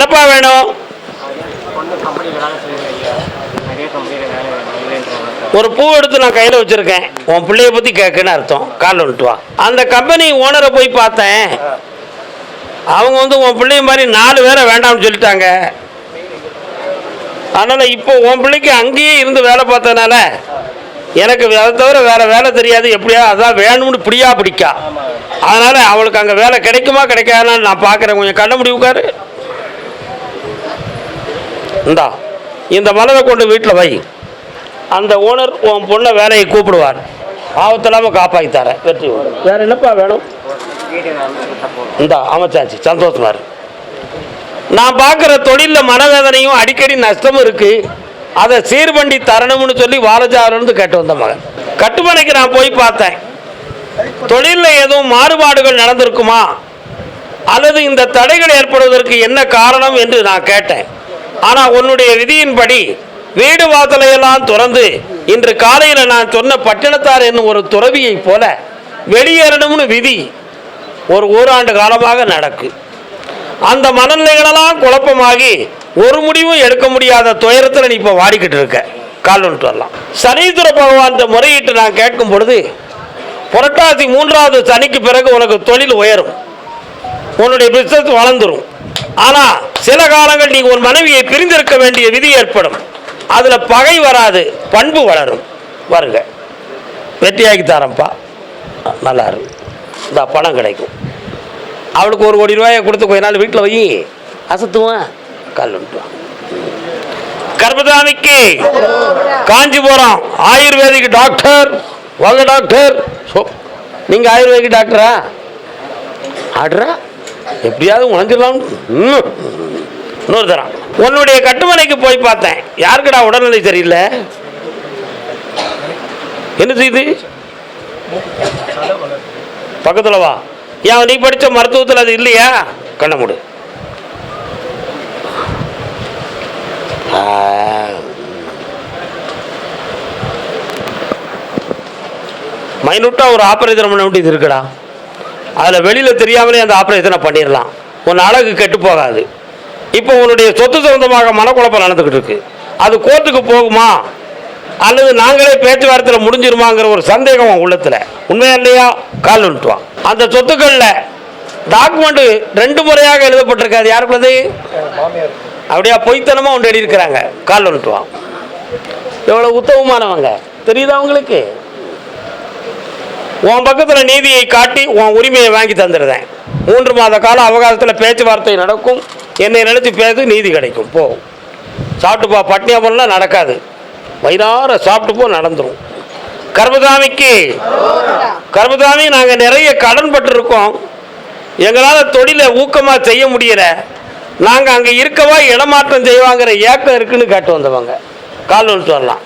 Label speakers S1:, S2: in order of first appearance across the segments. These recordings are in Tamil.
S1: என்னப்பா வேணும்? ஒரு பூ எடுத்து நான் கையில் வச்சுருக்கேன். உன் பிள்ளைய பற்றி கேட்குன்னு அர்த்தம். கால் வந்துட்டு வா. அந்த கம்பெனி ஓனரை போய் பார்த்தேன். அவங்க வந்து உன் பிள்ளைய மாதிரி நாலு பேரை வேண்டாம்னு சொல்லிட்டாங்க. அதனால் இப்போ உன் பிள்ளைக்கு அங்கேயே இருந்து வேலை பார்த்தனால எனக்கு அதை தவிர வேற வேலை தெரியாது. எப்படியா? அதான் வேணும்னு பிடியா பிடிக்கா. அதனால் அவளுக்கு அங்கே வேலை கிடைக்குமா கிடைக்காதான்னு நான் பார்க்குறேன். கொஞ்சம் கண்ண முடிவுக்காரு இந்தா இந்த மலரை கொண்டு வீட்டில் வை. அந்த ஓனர் உன் பொண்ணை வேலையை கூப்பிடுவார். ஆபத்தில்லாமல் காப்பாற்றி தரேன். வெற்றி. வேற என்னப்பா வேணும்? இந்தா அமைச்சாச்சு. சந்தோஷமா இருக்கு நான் பார்க்குற தொழிலில் மனவேதனையும் அடிக்கடி நஷ்டமும் இருக்கு. அதை சீர்பண்டி தரணும்னு சொல்லி வாலஜாவிலிருந்து கேட்டு வந்த மகன். கட்டுமனைக்கு நான் போய் பார்த்தேன். தொழிலில் எதுவும் மாறுபாடுகள் நடந்திருக்குமா? அல்லது இந்த தடைகள் ஏற்படுவதற்கு என்ன காரணம் என்று நான் கேட்டேன். ஆனால் உன்னுடைய விதியின்படி வீடு வாசலையெல்லாம் துறந்து இன்று காலையில் நான் சொன்ன பட்டினத்தார் என்னும் ஒரு துறவியை போல வெளியேறணும்னு விதி ஒரு ஓராண்டு காலமாக நடக்கு. அந்த மனநிலைகளெல்லாம் குழப்பமாகி ஒரு முடிவும் எடுக்க முடியாத துயரத்தில் நீ இப்போ வாடிக்கிட்டு இருக்க. கால் வந்துட்டு வரலாம். சனீஸ்வர பகவான் முறையிட்டு நான் கேட்கும் பொழுது புரட்டாசி மூன்றாவது சனிக்கு பிறகு உனக்கு தொழில் உயரும். உன்னுடைய பிசினஸ் வளர்ந்துரும். ஆனால் சில காலங்கள் நீங்கள் உன் மனைவியை பிரிந்திருக்க வேண்டிய விதி ஏற்படும். அதில் பகை வராது பண்பு வளரும். வருங்க. வெற்றியாக்கி தரேன்ப்பா. நல்லா இருக்கு இந்த பணம் கிடைக்கும். அவளுக்கு ஒரு கோடி ரூபாயை கொடுத்து கொஞ்ச நாள் வீட்டில் வை. அசத்துவான். கால் வந்துட்டுவான் கர்மதாமிக்கு காஞ்சிபுரம் ஆயுர்வேதிக் டாக்டர். வாங்க டாக்டர். சோ நீங்கள் ஆயுர்வேதிக் டாக்டரா? ஆடுறா எப்படியாவது உழைஞ்சிடலாம் ம். இன்னொரு தரம். உன்னுடைய கட்டுமனைக்கு போய் பார்த்தேன். யாருக்குடா உடல்நிலை சரியில்லை? என்ன செய்யுது பக்கத்தில் வா. ஏன் நீ படித்த மருத்துவத்தில் அது இல்லையா? கண்ண மூடு. மைனூட்டாக ஒரு ஆப்ரேஷன் பண்ண வேண்டியது இருக்குடா. அதில் வெளியில் தெரியாமலே அந்த ஆப்ரேஷனை பண்ணிடலாம் உன் அழகு கெட்டு போகாது. இப்போ உன்னுடைய சொத்து சொந்தமாக மனக்குழப்பம் நடந்துக்கிட்டு இருக்கு. அது கோர்ட்டுக்கு போகுமா? அல்லது நாங்களே பேச்சுவார்த்தையில் முடிஞ்சிருமாங்கிற ஒரு சந்தேகம் உள்ளத்தில். உண்மையா இல்லையா? கால் வந்துட்டுவான் அந்த சொத்துக்களில் டாக்குமெண்ட் ரெண்டு முறையாக எழுதப்பட்டிருக்காது. யாருக்குள்ளது அப்படியா பொய்த்தனமாக ஒன்று எழுதியிருக்கிறாங்க கால் வந்துட்டுவான் எவ்வளோ உத்தமமானவங்க. தெரியுதா உங்களுக்கு? உன் பக்கத்தில் நீதியை காட்டி உன் உரிமையை வாங்கி தந்துடுறேன். மூன்று மாத கால அவகாசத்தில் பேச்சுவார்த்தை நடக்கும். என்னை நினைச்சு பேசு நீதி கிடைக்கும். போ. சாப்பிட்டு போ பட்னியா பண்ணலாம் நடக்காது. வயிறார சாப்பிட்டு போ நடந்துடும் கர்மசாமிக்கு கர்மசாமி நாங்கள் நிறைய கடன் பட்டிருக்கோம். எங்களால் தொழிலை ஊக்கமாக செய்ய முடியல. நாங்கள் அங்கே இருக்கவா இடமாற்றம் செய்வாங்கிற ஏக்கம் இருக்குன்னு கேட்டு வந்தவங்க. கால் ஒழித்து வரலாம்.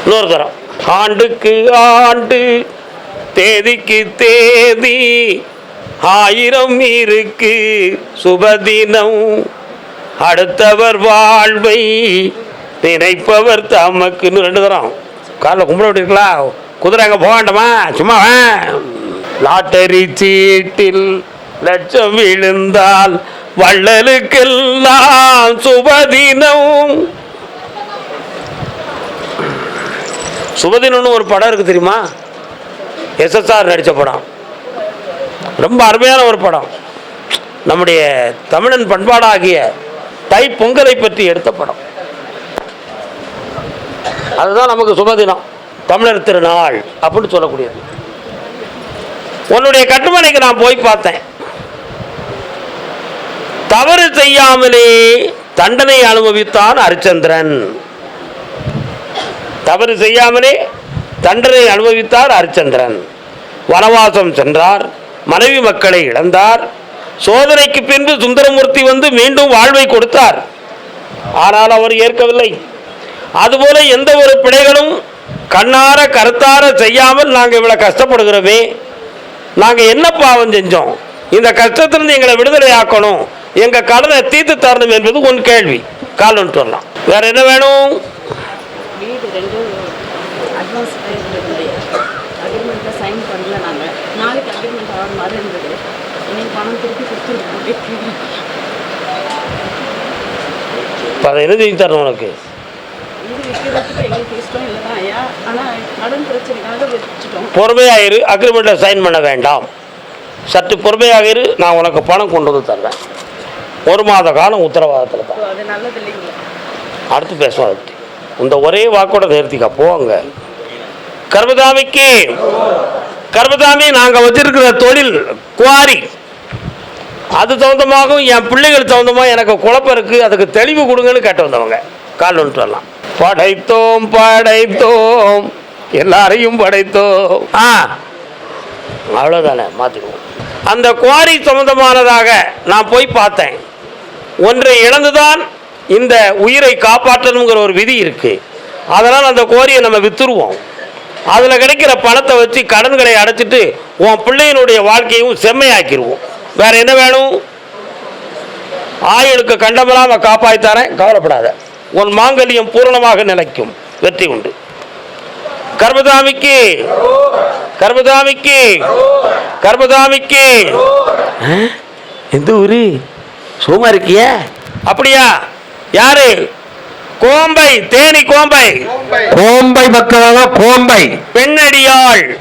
S1: இன்னொரு தரம் ஆண்டுக்கு ஆண்டு தேதிக்கு தேதி ஆயிரம் இருக்கு சுபதினம் அடுத்தவர் வாழ்வை நினைப்பவர் தமக்குன்னு ரெண்டு தரம். காலைல கும்பிட விட்டுருக்கலா குதிரை அங்கே போக வேண்டாமா? சும்மா லாட்டரி சீட்டில் லட்சம் விழுந்தால் வள்ளலுக்கெல்லாம் சுபதினம். சுபதினம்னு ஒரு படம் இருக்கு தெரியுமா? எஸ்எஸ்ஆர் நடித்த படம். ரொம்ப அருமையான ஒரு படம். நம்முடைய தமிழன் பண்பாடாகிய தை பொங்கலை பற்றி எடுத்த படம். அதுதான் நமக்கு சுபதினம். தமிழர் திருநாள் அப்படின்னு சொல்லக்கூடியது. உன்னுடைய கட்டுமனைக்கு நான் போய் பார்த்தேன். தவறு செய்யாமலே தண்டனை அனுபவித்தான் அரிச்சந்திரன். தவறு செய்யாமலே தண்டனை அனுபவித்தார் அரிச்சந்திரன். வனவாசம் சென்றார் மனைவி மக்களை இழந்தார் சோதனைக்கு பின்பு சுந்தரமூர்த்தி வந்து மீண்டும் வாழ்வை கொடுத்தார். ஆனால் அவர் ஏற்கவில்லை. அதுபோல எந்த ஒரு பிழைகளும் கண்ணார கருத்தார செய்யாமல் நாங்கள் இவ்வளோ கஷ்டப்படுகிறோமே. நாங்கள் என்ன பாவம் செஞ்சோம்? இந்த கஷ்டத்திலிருந்து எங்களை விடுதலை ஆக்கணும் எங்கள் கடனை தீர்த்து தரணும் என்பது உன் கேள்வி. கால் வந்துட்டு வரலாம். வேற என்ன வேணும்? அதை என்ன செஞ்சு தரணும் உனக்கு? இரு. அக்ரிமெண்ட்டில் சைன் பண்ண வேண்டாம். சற்று பொறுமையாக இரு. நான் உனக்கு பணம் கொண்டு வந்து தர்றேன் ஒரு மாத காலம் உத்தரவாதத்தில் தான். அடுத்து பேசுவோம் அதை பற்றி இந்த ஒரே வாக்கோட நிறுத்திக்க போங்க. கர்மதாமிக்கு கர்மதாமி நாங்கள் வச்சிருக்கிற தொழில் குவாரி. அது தகுந்தமாகவும் என் பிள்ளைகள் தகுந்தமாக எனக்கு குழப்பம் இருக்குது அதுக்கு தெளிவு கொடுங்கன்னு கேட்டு வந்தவங்க. கால் வந்துட்டு வரலாம். படைத்தோம் படைத்தோம். எல்லாரையும் படைத்தோம். ஆ அவ்வளோதானே மாற்றிடுவோம் அந்த குவாரி சம்பந்தமானதாக நான் போய் பார்த்தேன். ஒன்றை இழந்துதான் இந்த உயிரை காப்பாற்றணுங்கிற ஒரு விதி இருக்குது அதனால் அந்த கோரியை நம்ம வித்துருவோம். அதில் கிடைக்கிற பணத்தை வச்சு கடன்களை அடைச்சிட்டு உன் பிள்ளையினுடைய வாழ்க்கையும் செம்மையாக்கிடுவோம் வேறு என்ன வேணும்? ஆயுளுக்கு கண்டமில்லாம காப்பாய்த்தாரேன் கவலைப்படாத. உன் மாங்கல்யம் பூரணமாக நிலைக்கும். வெற்றி உண்டு. கர்மதாமிக்கு கர்மதாமிக்கு கர்மதாமிக்கு எந்த ஊரு? சும்மா இருக்கிய? அப்படியா? யாரு? கோம்பை தேனி கோம்பை.
S2: கோம்பை மக்களாக கோம்பை?
S1: பெண்ணடியாள்.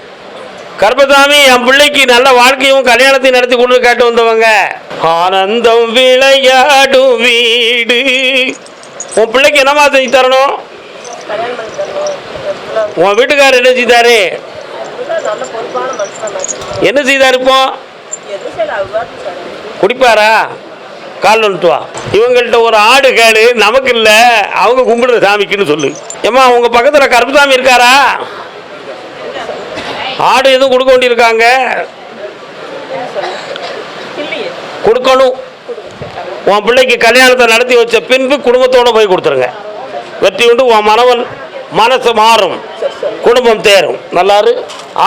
S1: கர்பதாமி என் பிள்ளைக்கு நல்ல வாழ்க்கையும் கல்யாணத்தையும் நடத்தி கொண்டு கேட்டு வந்தவங்க. ஆனந்தம் விளையாடும் வீடு. உன் பிள்ளைக்கு என்னமா செஞ்சு தரணும்? உன் வீட்டுக்காரர் என்ன செய்தாரு? என்ன செய்தார் இப்போ? குடிப்பாரா? கால் வந்துட்டு வா இவங்கள்ட்ட ஒரு ஆடு கேடு நமக்கு இல்லை. அவங்க கும்பிடுற சாமிக்குன்னு சொல்லு. ஏம்மா உங்க பக்கத்தில் கருப்புசாமி இருக்காரா? ஆடு எதுவும் கொடுக்க வேண்டியிருக்காங்க? கொடுக்கணும். உன் பிள்ளைக்கு கல்யாணத்தை நடத்தி வச்ச பின்பு குடும்பத்தோட போய் கொடுத்துருங்க. வெற்றி உண்டு உன் மனவன் மனசு மாறும். குடும்பம் தேரும். நல்லாரு.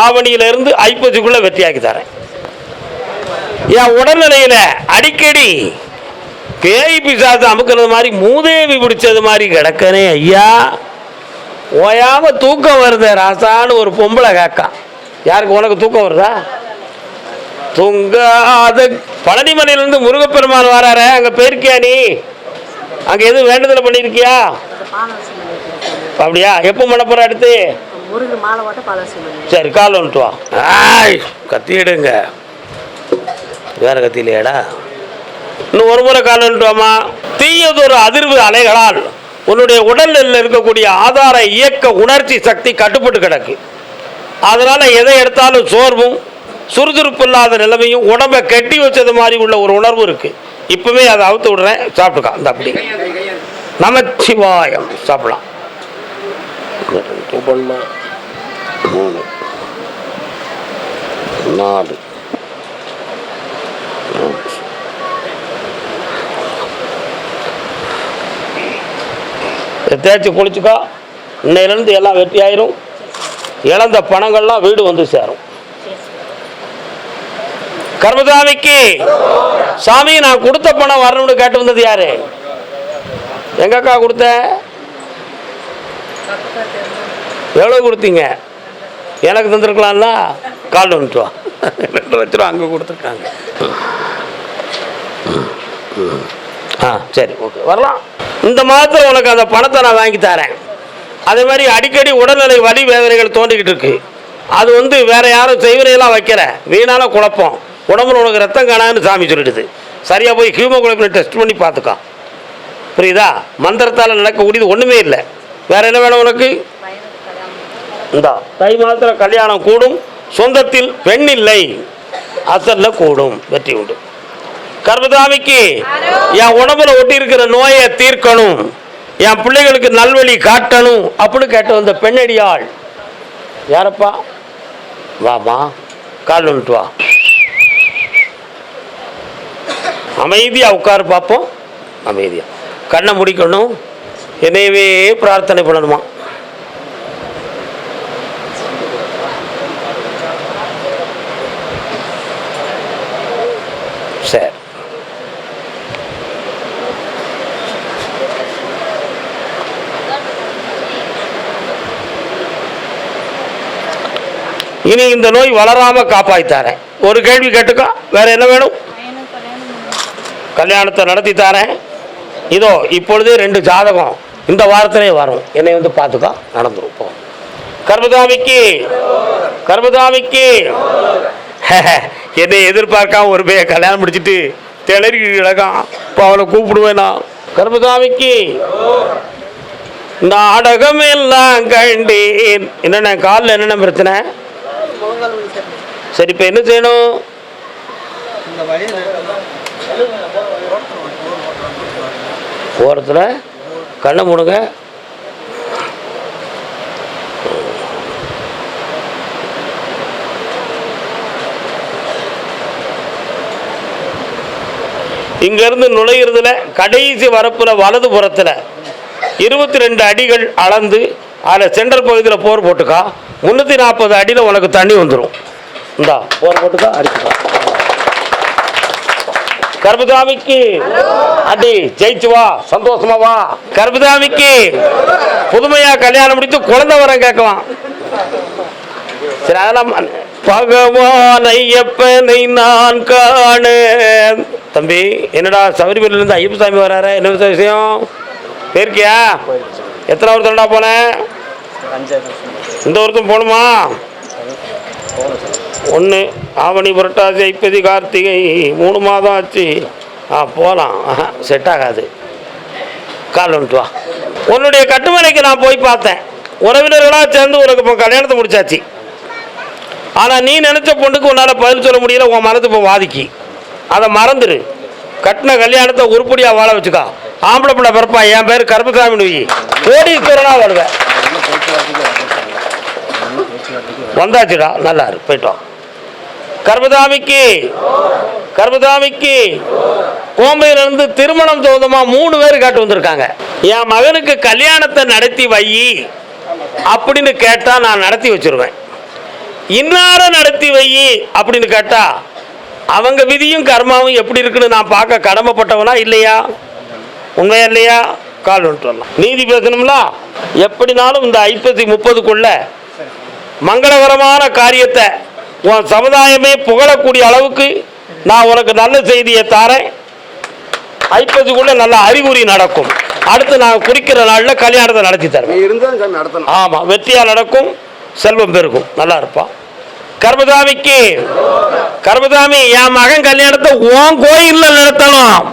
S1: ஆவணியிலிருந்து ஐப்பசிக்குள்ளே வெற்றியாக்கி தரேன். என் உடல்நிலையில அடிக்கடி பேய் பிசாசு அமுக்கிறது மாதிரி மூதேவி பிடிச்சது மாதிரி கிடக்கனே ஐயா. ஓயாம தூக்கம் வருது ராசான்னு ஒரு பொம்பளை கேட்கா யாருக்கு உனக்கு தூக்கம் வருதா? தூங்காத. பழனிமலையிலிருந்து முருகப்பெருமான் வராரு அங்க போயிருக்கியா நீ? அங்க எதுவும் வேண்டுதலை பண்ணியிருக்கியா? அப்படியா? எப்போ பண்ண போற அடுத்து சரி கால் வந்துட்டு வா. கத்திடுங்க. வேற கத்திலையாடா இன்னும் ஒரு முறை கால் தீயதொரு அதிர்வு அலைகளால் உன்னுடைய உடலில் இருக்கக்கூடிய ஆதார இயக்க உணர்ச்சி சக்தி கட்டுப்பட்டு கிடக்கு. அதனால் எதை எடுத்தாலும் சோர்வும் சுறுசுறுப்பு இல்லாத நிலைமையும் உடம்பை கட்டி வச்சது மாதிரி உள்ள ஒரு உணர்வு இருக்குது இப்போவே அதை அவுத்து விடுறேன். சாப்பிட்டுக்கா அந்த அப்படி. நமச்சிவாயம். சாப்பிடலாம். மூணு. நாலு. தேய்ச்சி குளிச்சுக்கோ. இன்னையிலேருந்து எல்லாம் வெட்டி ஆயிரும் இழந்த பணங்கள்லாம் வீடு வந்து சேரும். கர்மசாமிக்கு சாமி நான் கொடுத்த பணம் வரணும்னு கேட்டு வந்தது யாரு? எங்கக்கா கொடுத்த? எவ்வளோ கொடுத்தீங்க? எனக்கு தந்துருக்கலாம்ல. கால் வந்துட்டு ரெண்டு லட்ச ரூபா அங்கே கொடுத்துருக்காங்க. ஆ சரி ஓகே. வரலாம். இந்த மாதத்தில் உனக்கு அந்த பணத்தை நான் வாங்கி தரேன். அதே மாதிரி அடிக்கடி உடல்நிலை வலி வேதனைகள் தோண்டிக்கிட்டு இருக்கு. அது வந்து வேற யாரும் செய்வனையெல்லாம் வைக்கிற வீணான குழப்பம். உடம்புல உனக்கு ரத்தம் காணான்னு சாமி சொல்லிடுது. சரியாக போய் ஹியூமோகுளோபின் டெஸ்ட் பண்ணி பார்த்துக்கோ. புரியுதா? மந்திரத்தால் நடக்கக்கூடியது ஒன்றுமே இல்லை. வேறு என்ன வேணும் உனக்கு? இந்தா தை மாதத்தில் கல்யாணம் கூடும். சொந்தத்தில் பெண் இல்லை. அசல்ல கூடும். வெற்றி உண்டு. கர்மதாமிக்கு என் உடம்புல ஒட்டி இருக்கிற நோயை தீர்க்கணும். என் பிள்ளைகளுக்கு நல்வழி காட்டணும் அப்படின்னு கேட்டு வந்த பெண்ணடியாள் யாரப்பா? வாமா கால் வந்துட்டு வா. அமைதியா உட்காரு பார்ப்போம் அமைதியா. கண்ணை முடிக்கணும். என்னையவே பிரார்த்தனை பண்ணணுமா? சரி. இனி இந்த நோய் வளராம காப்பாய்த்தாரேன் ஒரு கேள்வி கேட்டுக்கோ. வேற என்ன வேணும்? கல்யாணத்தை நடத்தி தரேன் இதோ இப்பொழுதே ரெண்டு ஜாதகம் இந்த வாரத்திலே வரும். என்னை வந்து பார்த்துக்கோ. நடந்துருப்போம். கர்மதாமிக்கு கர்மதாமிக்கு என்னை எதிர்பார்க்காம ஒரு பைய கல்யாணம் முடிச்சிட்டு திளறி கிடக்கான். இப்போ அவனை கூப்பிடுவேன் நான். கர்மதாமிக்கு நாடகம் எல்லாம் கண்டேன். என்னென்ன காலில் என்னென்ன பிரச்சனை? சரி இப்போ என்ன செய்யணும்? ஓரத்தில் கண்ணை மூடுங்க. இங்கிருந்து நுழையிறதுல கடைசி வரப்புல வலது புறத்தில் இருபத்தி ரெண்டு அடிகள் அளந்து அதில் சென்ட்ரல் பகுதியில் போர் போட்டுக்கா? முந்நூற்றி நாற்பது அடியில் உனக்கு தண்ணி வந்துடும் இந்தா போர் தான் அடிச்சுக்கலாம் கர்பதாமிக்கு அடி ஜெயிச்சு வா சந்தோஷமா வா. கர்பதாமிக்கு புதுமையா கல்யாணம் முடித்து குழந்தை வரம் கேட்கலாம் சரி அதெல்லாம் பகவான் ஐயப்பனை நான் காண தம்பி என்னடா சபரிமலையில இருந்து ஐயப்ப சாமி வராரு? என்ன விஷயம் போயிருக்கியா? எத்தனை வருஷம்டா போனேன்
S3: வருஷம்.
S1: இந்த வருத்தம் போகணுமா ஒன்று ஆவணி புரட்டாசி ஐப்பதி கார்த்திகை மூணு மாதம் ஆச்சு. ஆ போகலாம் செட் ஆகாது. கால் வந்துட்டு வா. உன்னுடைய கட்டுமனைக்கு நான் போய் பார்த்தேன். உறவினர்களாக சேர்ந்து உனக்கு இப்போ கல்யாணத்தை முடிச்சாச்சு. ஆனால் நீ நினச்ச பொண்ணுக்கு உன்னால் பதில் சொல்ல முடியல உன் மனது இப்போ வாதிக்கு. அதை மறந்துடு கட்டின கல்யாணத்தை உருப்படியாக வாழ வச்சுக்கா. ஆம்பளை பிள்ளை பிறப்பா என் பேர் கருப்பசாமி நோய். கோடீஸ்வரனாக வருவேன் வந்தாச்சுடா நல்லா இருக்கு போயிட்டோம் கர்மதாமிக்கு கர்மதாமிக்கு கோம்பையிலிருந்து திருமணம் சோதமா மூணு பேர் கேட்டு வந்திருக்காங்க. என் மகனுக்கு கல்யாணத்தை நடத்தி வை அப்படின்னு கேட்டால் நான் நடத்தி வச்சிருவேன். இன்னார நடத்தி வை அப்படின்னு கேட்டால் அவங்க விதியும் கர்மாவும் எப்படி இருக்குன்னு நான் பார்க்க கடமைப்பட்டவனா இல்லையா? உண்மையா இல்லையா? கால் வந்துட்டு வரலாம். நீதி பேசணும்ல? எப்படினாலும் இந்த ஐப்பசி முப்பதுக்குள்ள மங்களகரமான காரியத்தை உன் சமுதாயமே புகழக்கூடிய அளவுக்கு நான் உனக்கு நல்ல செய்தியை தாரேன். ஐப்பசிக்குள்ள நல்ல அறிகுறி நடக்கும். அடுத்து நான் குறிக்கிற நாளில் கல்யாணத்தை நடத்தி தரேன். ஆமாம் வெற்றியாக நடக்கும் செல்வம் பெருகும். நல்லா இருப்பான் கர்மதாமிக்கு கர்மதாமி என் மகன் கல்யாணத்தை உன் கோயிலில் நடத்தணும்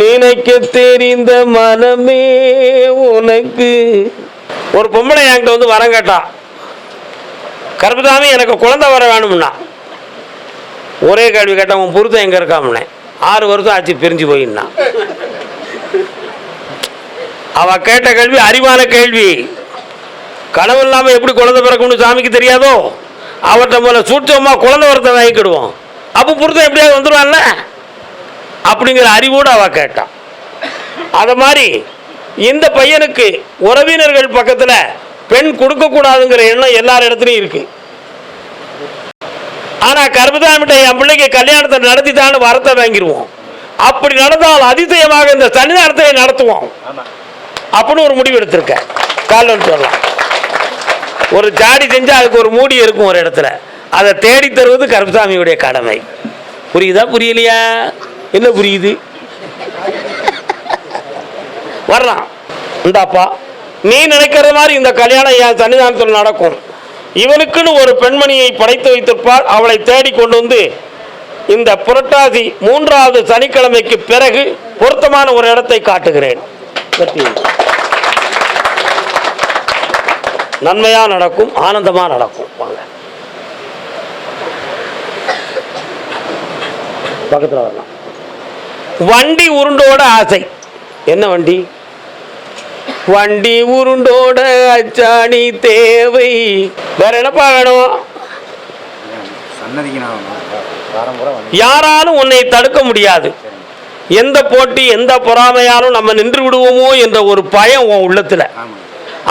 S1: நினைக்க தெரிந்த மனமே உனக்கு. ஒரு பொம்பளை என்கிட்ட வந்து வரம் கேட்டா கர்மதாமி எனக்கு குழந்தை வர வேணும்னா. ஒரே கேள்வி கேட்டால் உன் புருத்தம் எங்கே இருக்காமனே? ஆறு வருஷம் ஆச்சு பிரிஞ்சு போயின்னா. அவ கேட்ட கேள்வி அறிவான கேள்வி. கனவு இல்லாமல் எப்படி குழந்தை பிறக்கும்னு சாமிக்கு தெரியாதோ? அவர்கிட்ட போல சூட்சமாக குழந்தை வரத்தை வாங்கிக்கிடுவோம். அப்போ புருத்தம் எப்படியாவது வந்துடுவான்ல அப்படிங்கிற அறிவோடு அவ கேட்டான் அதை மாதிரி இந்த பையனுக்கு உறவினர்கள் பக்கத்தில் பெண் கொடுக்கக்கூடாதுங்கிற எண்ணம் எல்லார் இடத்துலையும் இருக்கு. ஆனால் கர்மதாமிட்ட என் பிள்ளைக்கு கல்யாணத்தை நடத்தித்தான்னு வரத்தை வாங்கிடுவோம் அப்படி நடந்தால் அதிசயமாக இந்த சன்னிதானத்தை நடத்துவோம். அப்படின்னு ஒரு முடிவு எடுத்திருக்கேன். காலன்னு சொல்லலாம் ஒரு ஜாடி செஞ்சா அதுக்கு ஒரு மூடி இருக்கும் ஒரு இடத்துல. அதை தேடி தருவது கருப்பசாமியுடைய கடமை. புரியுதா புரியலையா? என்ன புரியுது? வரலாம். இந்தாப்பா. நீ நினைக்கிற மாதிரி இந்த கல்யாணம் என் சன்னிதானத்தில் நடக்கும். இவனுக்குன்னு ஒரு பெண்மணியை படைத்து வைத்திருப்பால் அவளை தேடி கொண்டு வந்து இந்த புரட்டாசி மூன்றாவது சனிக்கிழமைக்கு பிறகு பொருத்தமான ஒரு இடத்தை காட்டுகிறேன். நன்மையாக நன்மையா நடக்கும் ஆனந்தமா நடக்கும். வாங்க. பக்கத்தில் வரலாம். வண்டி உருண்டோட ஆசை. என்ன வண்டி? வண்டி உருண்டோட அச்சாணி தேவை. வேற
S3: பூரா வந்து
S1: யாராலும் உன்னை தடுக்க முடியாது. எந்த போட்டி எந்த பொறாமையாலும் நம்ம நின்று விடுவோமோ என்ற ஒரு பயம் உன் உள்ளத்துல.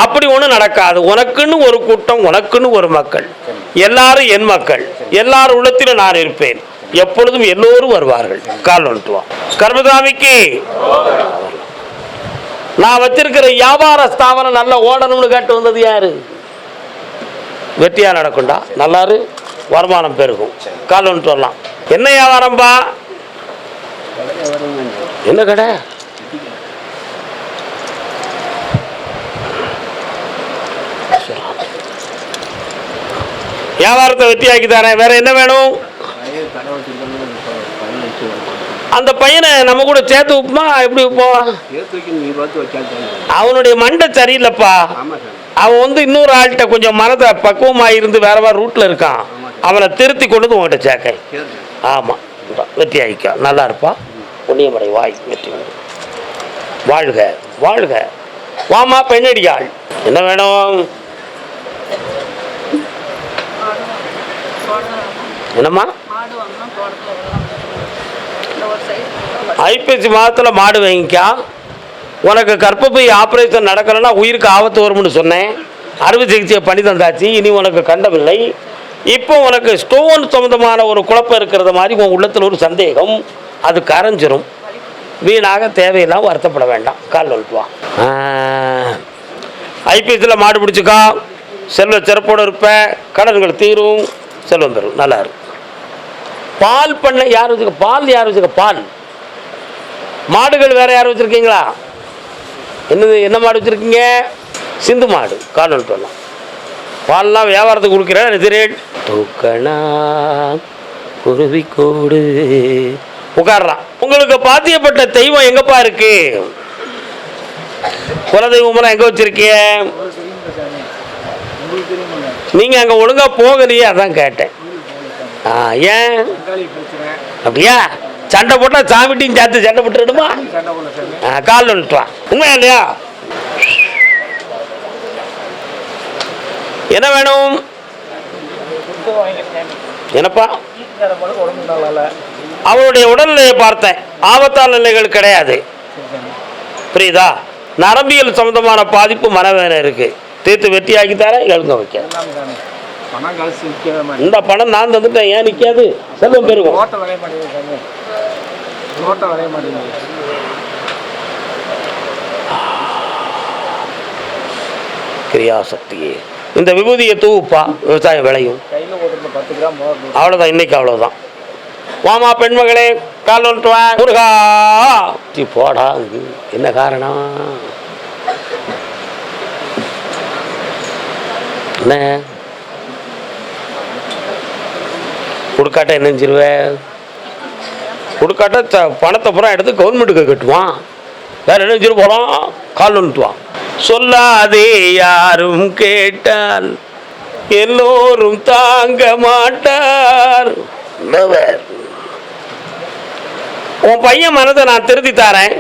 S1: அப்படி ஒன்றும் நடக்காது. உனக்குன்னு ஒரு கூட்டம் உனக்குன்னு ஒரு மக்கள். எல்லாரும் என் மக்கள். எல்லார் உள்ளத்திலும் நான் இருப்பேன். எப்பொழுதும் எல்லோரும் வருவார்கள். கால் வந்துட்டுவான் கர்மசாமிக்கு நான் வச்சிருக்கிற வியாபார ஸ்தாபனம் நல்லா ஓடணும்னு கேட்டு வந்தது யாரு? வெற்றியாக நடக்கும்டா. நல்லாரு வருமானம் பெருகும். கால் ஒன்று வரலாம். என்ன வியாபாரம்பா என்ன கடை? வியாபாரத்தை வெற்றியாக்கி தரேன் வேற என்ன வேணும்? அந்த பையனை நம்ம கூட சேர்த்து வைப்போமா? எப்படி வைப்போம்? அவனுடைய மண்டை சரியில்லைப்பா. அவன் வந்து இன்னொரு ஆள்கிட்ட கொஞ்சம் மனதை பக்குவமாக இருந்து வேற வேறு ரூட்டில் இருக்கான். அவனை திருத்தி கொண்டு வந்து உங்கள்கிட்ட சேர்க்க
S3: சரி
S1: ஆமாம் வெற்றி ஆகிக்கா நல்லா இருப்பா. புண்ணியமடை வாய் வெற்றி. வாழ்க வாழ்க. வாமா பெண்ணடியாள் என்ன வேணும்? என்னம்மா
S4: மாடு வாங்கினா தோட்டத்தில் வெள்ளம் இந்த ஒரு சைஸ்
S1: ஐப்பசி மாதத்தில் மாடு வாங்கிக்கா. உனக்கு கர்ப்பப்பை ஆப்ரேஷன் நடக்கலைன்னா உயிருக்கு ஆபத்து வரும்னு சொன்னேன். அறுவை சிகிச்சையை பண்ணி தந்தாச்சு. இனி உனக்கு கண்டமில்லை. இப்போ உனக்கு ஸ்டோன் சம்மந்தமான ஒரு குழப்பம் இருக்கிறது மாதிரி உன் உள்ளத்தில் ஒரு சந்தேகம். அது கரைஞ்சிரும். வீணாக தேவையெல்லாம் வருத்தப்பட வேண்டாம். கால் வலுப்பு வா ஐபிஎஸ்சில் மாடு பிடிச்சிக்கா. செல்வ சிறப்போடு இருப்பேன் கடன்கள் தீரும். செல்வம் பெறும். நல்லா இருக்கும் பால் பண்ணை யார் வச்சுக்க பால் யார் வச்சுருக்க பால். மாடுகள் வேற யார் வச்சுருக்கீங்களா? என்னது என்ன மாடு வச்சுருக்கீங்க? சிந்து மாடு கால் வரலாம் பால்லாம் வியாபாரத்துக்கு கொடுக்குறேன் எதிரேட் தூக்கணா குருவி கூடு உட்கார்றான். உங்களுக்கு பாத்தியப்பட்ட தெய்வம் எங்கப்பா இருக்கு? குலதெய்வம்லாம் எங்கே வச்சுருக்கீங்க நீங்கள் அங்கே ஒழுங்காக போகலையே அதான் கேட்டேன். ஏன்? அப்படியா? சண்டை போட்டா சாமிட்டையும் சேர்த்து சண்டை போட்டுடுமா காலில் கால் வந்துட்டு வா உண்மையா இல்லையா? என்ன வேணும்? என்னப்பா? அவருடைய உடல்நிலையை பார்த்தேன். ஆபத்தான நிலைகள் கிடையாது. புரியுதா? நரம்பியல் சம்பந்தமான பாதிப்பு மனவேதனை இருக்கு. தீர்த்து வெட்டியாக்கி தரேன் எழுங்க வைக்க இந்த பணம் நான் தந்துட்டேன் ஏன் நிற்காது செல்வம் பெருகும். கிரியாசக்தியே. இந்த விபூதியை தூவுப்பா விவசாயம் விளையும். அவ்வளோதான் இன்னைக்கு அவ்வளோதான் வாமா பெண்மகளே கால் வா. முருகா! போடா. என்ன காரணம்? என்ன? கொடுக்காட்ட என்ன செஞ்சிருவேன் கொடுக்காட்ட பணத்தை பூரா எடுத்து கவர்மெண்ட்டுக்கு கட்டுவான். வேற என்ன போலாம் கால் வந்துட்டுவான் சொல்லாதே யாரும் கேட்டால் எல்லோரும் தாங்க மாட்டார். உன் பையன் மனதை நான் திருத்தி தாரேன்.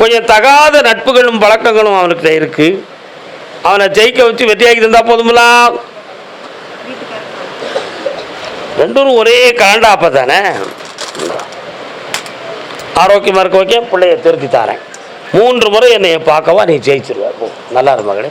S1: கொஞ்சம் தகாத நட்புகளும் பழக்கங்களும் அவனுக்கு இருக்கு. அவனை ஜெயிக்க வச்சு வெற்றியாக்கி தந்தா போதுங்களா ரெண்டும் ஒரே கலண்டாப்ப தானே ஆரோக்கியமாக இருக்க வைக்க? பிள்ளைய திருத்தி தாரேன். மூன்று முறை என்னைய பார்க்கவா நீ ஜெயிச்சிருவ. நல்லா இரு மகளே.